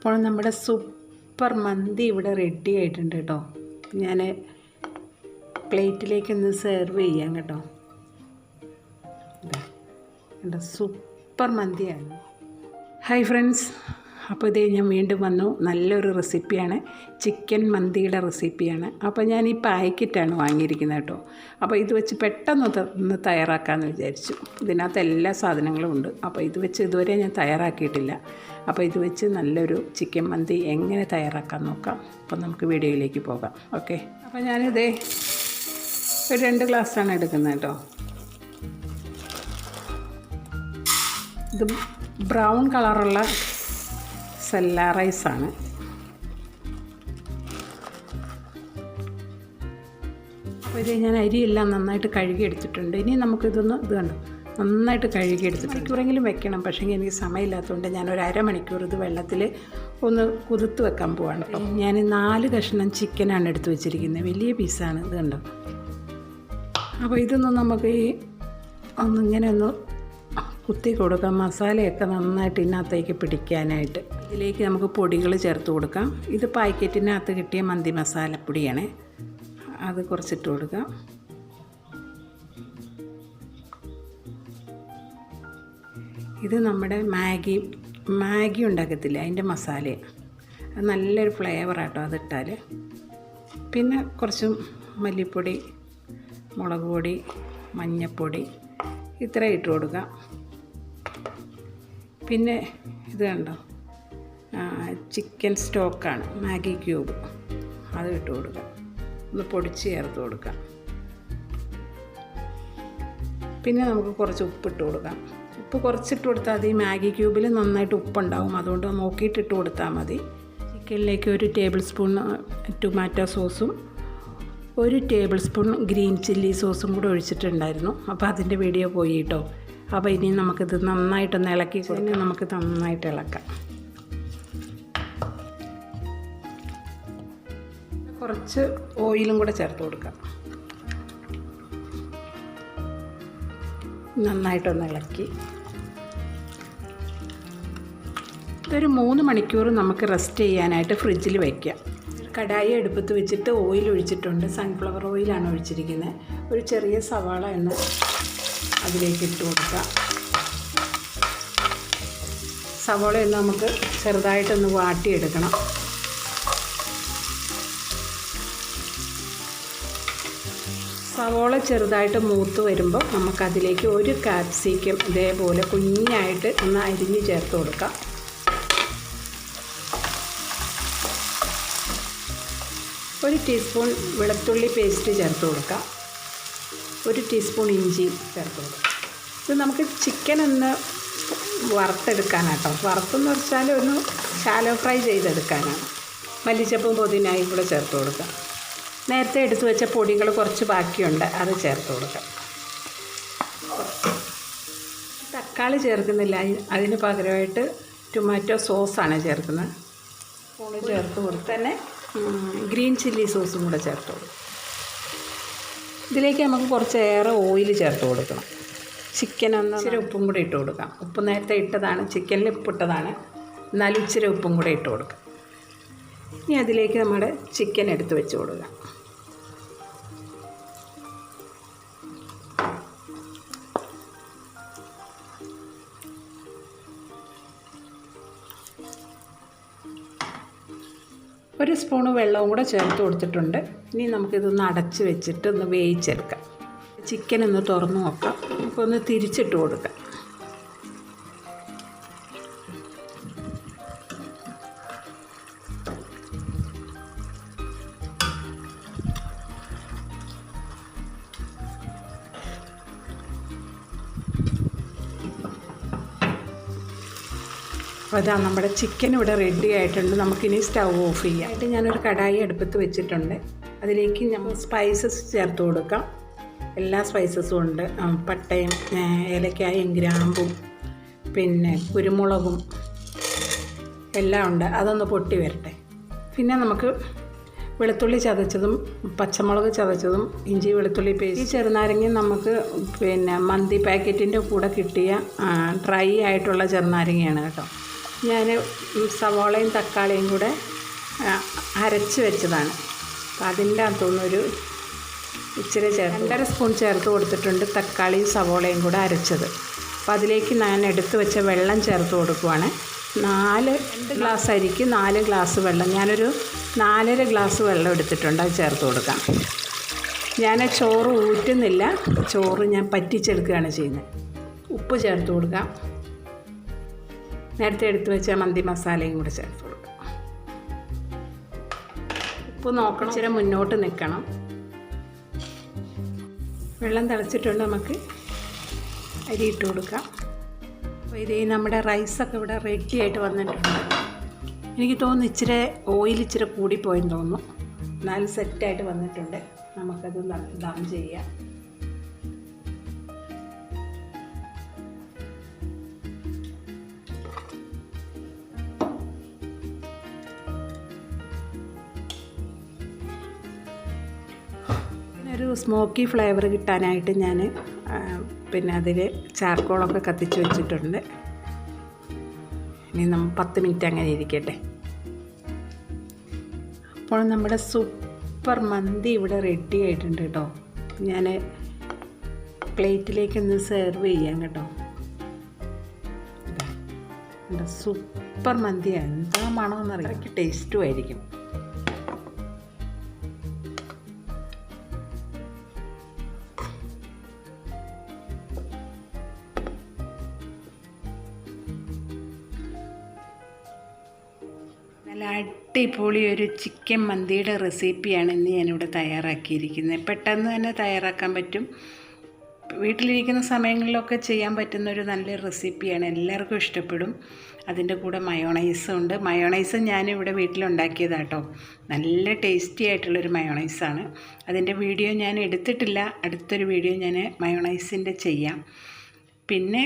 അപ്പോൾ നമ്മുടെ സൂപ്പർ മന്തി ഇവിടെ റെഡി ആയിട്ടുണ്ട് കേട്ടോ. ഞാൻ പ്ലേറ്റിലേക്ക് ഒന്ന് സെർവ് ചെയ്യാം കേട്ടോ. കണ്ടോ? സൂപ്പർ മന്തിയാണ്. ഹായ് ഫ്രണ്ട്സ് അപ്പോൾ ഇതേ ഞാൻ വീണ്ടും വന്നു. നല്ലൊരു റെസിപ്പിയാണ്. ചിക്കൻ മന്തിയുടെ റെസിപ്പിയാണ്. അപ്പോൾ ഞാൻ ഈ പാക്കറ്റാണ് വാങ്ങിയിരിക്കുന്നത് കേട്ടോ. അപ്പോൾ ഇത് വെച്ച് പെട്ടെന്ന് ഒന്ന് തയ്യാറാക്കാമെന്ന് വിചാരിച്ചു. ഇതിനകത്ത് എല്ലാ സാധനങ്ങളും ഉണ്ട്. അപ്പോൾ ഇത് വെച്ച് ഇതുവരെ ഞാൻ തയ്യാറാക്കിയിട്ടില്ല. അപ്പോൾ ഇത് വെച്ച് നല്ലൊരു ചിക്കൻ മന്തി എങ്ങനെ തയ്യാറാക്കാൻ നോക്കാം. അപ്പോൾ നമുക്ക് വീഡിയോയിലേക്ക് പോകാം. ഓക്കെ. അപ്പോൾ ഞാനിതേ ഒരു രണ്ട് ഗ്ലാസ്സാണ് എടുക്കുന്നത് കേട്ടോ. ഇത് ബ്രൗൺ കളറുള്ള സെല്ല റൈസാണ്. ഇത് ഞാൻ അരിയെല്ലാം നന്നായിട്ട് കഴുകി എടുത്തിട്ടുണ്ട്. ഇനി നമുക്കിതൊന്ന് ഇത് കണ്ടോ? നന്നായിട്ട് കഴുകി എടുത്തിട്ട് മണിക്കൂറെങ്കിലും വെക്കണം. പക്ഷേ എനിക്ക് സമയമില്ലാത്തതുകൊണ്ട് ഞാൻ ഒരു അരമണിക്കൂർ ഇത് വെള്ളത്തിൽ ഒന്ന് കുതിർത്ത് വെക്കാൻ പോവാണ്. അപ്പം ഞാൻ നാല് കഷ്ണം ചിക്കനാണ് എടുത്ത് വെച്ചിരിക്കുന്നത്. വലിയ പീസാണ് ഇത് കണ്ടോ? അപ്പോൾ ഇതൊന്നും നമുക്ക് ഈ ഒന്നിങ്ങനെ ഒന്ന് കുത്തി കൊടുക്കാം. മസാലയൊക്കെ നന്നായിട്ട് ഇതിനകത്തേക്ക് പിടിക്കാനായിട്ട്. ഇതിലേക്ക് നമുക്ക് പൊടികൾ ചേർത്ത് കൊടുക്കാം. ഇത് പാക്കറ്റിനകത്ത് കിട്ടിയ മന്തി മസാലപ്പൊടിയാണ്. അത് കുറച്ചിട്ട് കൊടുക്കാം. ഇത് നമ്മുടെ മാഗി മാഗി ഉണ്ടാക്കത്തില്ല? അതിന്റെ മസാല അത് നല്ലൊരു ഫ്ലേവറാട്ടോ അതിട്ടാൽ പിന്നെ കുറച്ച് മല്ലിപ്പൊടി മുളക് പൊടി മഞ്ഞൾപ്പൊടി ഇത്ര ഇട്ട് കൊടുക്കാം. പിന്നെ ഇത് കണ്ടോ? ചിക്കൻ സ്റ്റോക്കാണ് മാഗി ക്യൂബ് അത് ഇട്ട് കൊടുക്കുക ഒന്ന് പൊടിച്ച് ചേർത്ത് കൊടുക്കാം. പിന്നെ നമുക്ക് കുറച്ച് ഉപ്പിട്ട് കൊടുക്കാം. ഉപ്പ് കുറച്ചിട്ട് കൊടുത്താൽ മതി. മാഗി ക്യൂബിൽ നന്നായിട്ട് ഉപ്പുണ്ടാവും. അതുകൊണ്ട് നോക്കിയിട്ട് ഇട്ട് കൊടുത്താൽ മതി. ചിക്കനിലേക്ക് ഒരു ടേബിൾ സ്പൂൺ ടൊമാറ്റോ സോസും ഒരു ടേബിൾ സ്പൂൺ ഗ്രീൻ ചില്ലി സോസും കൂടെ ഒഴിച്ചിട്ടുണ്ടായിരുന്നു. അപ്പോൾ അതിന്റെ വീഡിയോ പോയി കേട്ടോ. അപ്പോൾ ഇനി നമുക്കിത് നന്നായിട്ടൊന്ന് ഇളക്കി കൊടുക്കാം. നമുക്ക് നന്നായിട്ട് ഇളക്കാം. കുറച്ച് ഓയിലും കൂടെ ചേർത്ത് കൊടുക്കാം. നന്നായിട്ടൊന്ന് ഇളക്കി. ഇതൊരു മൂന്ന് മണിക്കൂർ നമുക്ക് റെസ്റ്റ് ചെയ്യാനായിട്ട് ഫ്രിഡ്ജിൽ വയ്ക്കാം കടായി എടുപ്പത്ത് വെച്ചിട്ട് ഓയിൽ ഒഴിച്ചിട്ടുണ്ട്. സൺഫ്ലവർ ഓയിലാണ് ഒഴിച്ചിരിക്കുന്നത്. ഒരു ചെറിയ സവാള എണ്ണ അതിലേക്ക് ഇട്ട് കൊടുക്കാം സവോളയൊന്ന് നമുക്ക് ചെറുതായിട്ടൊന്ന് വാട്ടിയെടുക്കണം. സവോള ചെറുതായിട്ട് മൂത്ത് വരുമ്പോൾ നമുക്കതിലേക്ക് ഒരു കാപ്സിക്കം ഇതേപോലെ കുഞ്ഞായിട്ട് ഒന്ന് അരിഞ്ഞ് ചേർത്ത് കൊടുക്കാം. ഒരു ടീസ്പൂൺ വെളുത്തുള്ളി പേസ്റ്റ് ചേർത്ത് കൊടുക്കാം. ഒരു ടീസ്പൂൺ ഇഞ്ചി ചേർത്ത് കൊടുക്കാം ഇത് നമുക്ക് ചിക്കൻ ഒന്ന് വറുത്തെടുക്കാനാട്ടോ. വറുത്തെന്ന് വെച്ചാൽ ഒന്ന് ഷാലോ ഫ്രൈ ചെയ്തെടുക്കാനാണ്. മല്ലിച്ചപ്പും പൊതിനായും കൂടെ ചേർത്ത് കൊടുക്കാം നേരത്തെ എടുത്തു വെച്ച പൊടികൾ കുറച്ച് ബാക്കിയുണ്ട് അത് ചേർത്ത് കൊടുക്കാം തക്കാളി ചേർക്കുന്നില്ല. അതി- അതിന് പകരമായിട്ട് ടൊമാറ്റോ സോസാണ് ചേർക്കുന്നത്. ചേർത്ത് കൊടുത്ത് തന്നെ ഗ്രീൻ ചില്ലി സോസും കൂടെ ചേർത്ത് കൊടുക്കും ഇതിലേക്ക് നമുക്ക് കുറച്ചേറെ ഓയിൽ ചേർത്ത് കൊടുക്കണം. ചിക്കൻ ഒന്ന് ഇച്ചിരി ഉപ്പും കൂടി ഇട്ട് കൊടുക്കാം. ഉപ്പ് നേരത്തെ ഇട്ടതാണ് ചിക്കനിൽ ഉപ്പിട്ടതാണ്. എന്നാലും ഇച്ചിരി ഉപ്പും കൂടെ ഇട്ട് കൊടുക്കാം. ഇനി അതിലേക്ക് നമ്മുടെ ചിക്കൻ എടുത്ത് വെച്ച് കൊടുക്കാം. സ്പൂണ് വെള്ളവും കൂടെ ചേർത്ത് കൊടുത്തിട്ടുണ്ട്. ഇനി നമുക്കിതൊന്ന് അടച്ച് വെച്ചിട്ട് ഒന്ന് വേവിച്ചെടുക്കാം. ചിക്കൻ ഒന്ന് തുറന്ന് നോക്കാം. നമുക്കൊന്ന് തിരിച്ചിട്ട് കൊടുക്കാം. അപ്പോൾ നമ്മുടെ ചിക്കൻ ഇവിടെ റെഡി ആയിട്ടുണ്ട്. നമുക്കിനി സ്റ്റൗ ഓഫ് ചെയ്യാം. ആയിട്ട് ഞാനൊരു കടായി അടുപ്പത്ത് വെച്ചിട്ടുണ്ട്. അതിലേക്ക് നമ്മൾ സ്പൈസസ് ചേർത്ത് കൊടുക്കാം. എല്ലാ സ്പൈസസും ഉണ്ട്. പട്ടയും ഏലക്കായും ഗ്രാമ്പും പിന്നെ കുരുമുളകും എല്ലാം ഉണ്ട്. അതൊന്ന് പൊട്ടി വരട്ടെ. പിന്നെ നമുക്ക് വെളുത്തുള്ളി ചതച്ചതും പച്ചമുളക് ചതച്ചതും ഇഞ്ചി വെളുത്തുള്ളി പേസ്റ്റ് ഈ ചെറുനാരങ്ങ നമുക്ക് പിന്നെ മന്തി പാക്കറ്റിന്റെ കൂടെ കിട്ടിയ ഡ്രൈ ആയിട്ടുള്ള ചെറുനാരങ്ങയാണ് കേട്ടോ. ഞാൻ സവോളയും തക്കാളിയും കൂടെ അരച്ച് വെച്ചതാണ്. അപ്പം അതിന്റെ അകത്തുനിന്നൊരു ഇച്ചിരി ചേർത്ത് രണ്ടര സ്പൂൺ ചേർത്ത് കൊടുത്തിട്ടുണ്ട് തക്കാളിയും സവോളയും കൂടെ അരച്ചത്. അപ്പോൾ അതിലേക്ക് ഞാൻ എടുത്ത് വെച്ച വെള്ളം ചേർത്ത് കൊടുക്കുവാണ്. നാല് രണ്ട് ഗ്ലാസ് അരിക്ക് നാല് ഗ്ലാസ് വെള്ളം. ഞാനൊരു നാലര ഗ്ലാസ് വെള്ളം എടുത്തിട്ടുണ്ട് അത് ചേർത്ത് കൊടുക്കാം. ഞാൻ ചോറ് ഊറ്റുന്നില്ല ചോറ് ഞാൻ പറ്റിച്ചെടുക്കുകയാണ് ചെയ്യുന്നത്. ഉപ്പ് ചേർത്ത് കൊടുക്കാം. നേരത്തെ എടുത്തു വെച്ച മന്തി മസാലയും കൂടെ ചേർത്ത് കൊടുക്കാം. ഉപ്പ് നോക്കണം. ഇച്ചിരി മുന്നോട്ട് നിൽക്കണം വെള്ളം തിളച്ചിട്ടുണ്ട് നമുക്ക് അരി ഇട്ട് കൊടുക്കാം. അപ്പോൾ ഇത് നമ്മുടെ റൈസൊക്കെ ഇവിടെ റെഡി ആയിട്ട് വന്നിട്ടുണ്ട്. എനിക്ക് തോന്നുന്നു ഇച്ചിരി ഓയിൽ ഇച്ചിരി കൂടിപ്പോയെന്ന് തോന്നുന്നു. എന്നാലും സെറ്റായിട്ട് വന്നിട്ടുണ്ട്. നമുക്കത് ദം ചെയ്യാം. ഒരു സ്മോക്കി ഫ്ലേവർ കിട്ടാനായിട്ട് ഞാൻ പിന്നെ അതിൽ ചാർക്കോളൊക്കെ കത്തിച്ച് വെച്ചിട്ടുണ്ട്. ഇനി നമ്മൾ പത്ത് മിനിറ്റ് അങ്ങനെ ഇരിക്കട്ടെ. അപ്പോൾ നമ്മുടെ സൂപ്പർ മന്തി ഇവിടെ റെഡി ആയിട്ടുണ്ട് കേട്ടോ ഞാൻ പ്ലേറ്റിലേക്ക് ഒന്ന് സെർവ് ചെയ്യാം കേട്ടോ. സൂപ്പർ മന്തി എന്താ മണമെന്നറിയാം ടേസ്റ്റും ആയിരിക്കും. നല്ല അടിപൊളി ഒരു ചിക്കൻ മന്തിയുടെ റെസിപ്പിയാണ് ഇന്ന് ഞാനിവിടെ തയ്യാറാക്കിയിരിക്കുന്നത്. പെട്ടെന്ന് തന്നെ തയ്യാറാക്കാൻ പറ്റും. വീട്ടിലിരിക്കുന്ന സമയങ്ങളിലൊക്കെ ചെയ്യാൻ പറ്റുന്ന ഒരു നല്ല റെസിപ്പിയാണ്. എല്ലാവർക്കും ഇഷ്ടപ്പെടും. അതിന്റെ കൂടെ മയോണൈസും ഉണ്ട്. മയോണൈസ് ഞാനിവിടെ വീട്ടിലുണ്ടാക്കിയതാട്ടോ. നല്ല ടേസ്റ്റി ആയിട്ടുള്ളൊരു മയോണൈസാണ്. അതിന്റെ വീഡിയോ ഞാൻ എടുത്തിട്ടില്ല. അടുത്തൊരു വീഡിയോ ഞാൻ മയോണൈസിന്റെ ചെയ്യാം. പിന്നെ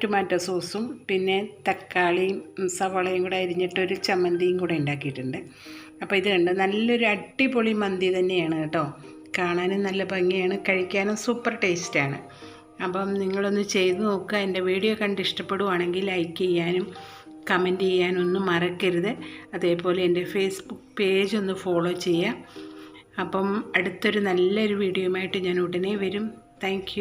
ടൊമാറ്റോ സോസും പിന്നെ തക്കാളിയും സവാളയും കൂടെ അരിഞ്ഞിട്ടൊരു ചമ്മന്തിയും കൂടെ ഉണ്ടാക്കിയിട്ടുണ്ട്. അപ്പോൾ ഇത് കണ്ട് നല്ലൊരു അടിപൊളി മന്തി തന്നെയാണ് കേട്ടോ. കാണാനും നല്ല ഭംഗിയാണ് കഴിക്കാനും സൂപ്പർ ടേസ്റ്റാണ് അപ്പം നിങ്ങളൊന്ന് ചെയ്ത് നോക്കുക എന്റെ വീഡിയോ കണ്ട് ഇഷ്ടപ്പെടുവാണെങ്കിൽ ലൈക്ക് ചെയ്യാനും കമന്റ് ചെയ്യാനും ഒന്നും മറക്കരുത്. അതേപോലെ എന്റെ ഫേസ്ബുക്ക് പേജ് ഒന്ന് ഫോളോ ചെയ്യുക അപ്പം അടുത്തൊരു നല്ലൊരു വീഡിയോയുമായിട്ട് ഞാൻ ഉടനെ വരും. താങ്ക്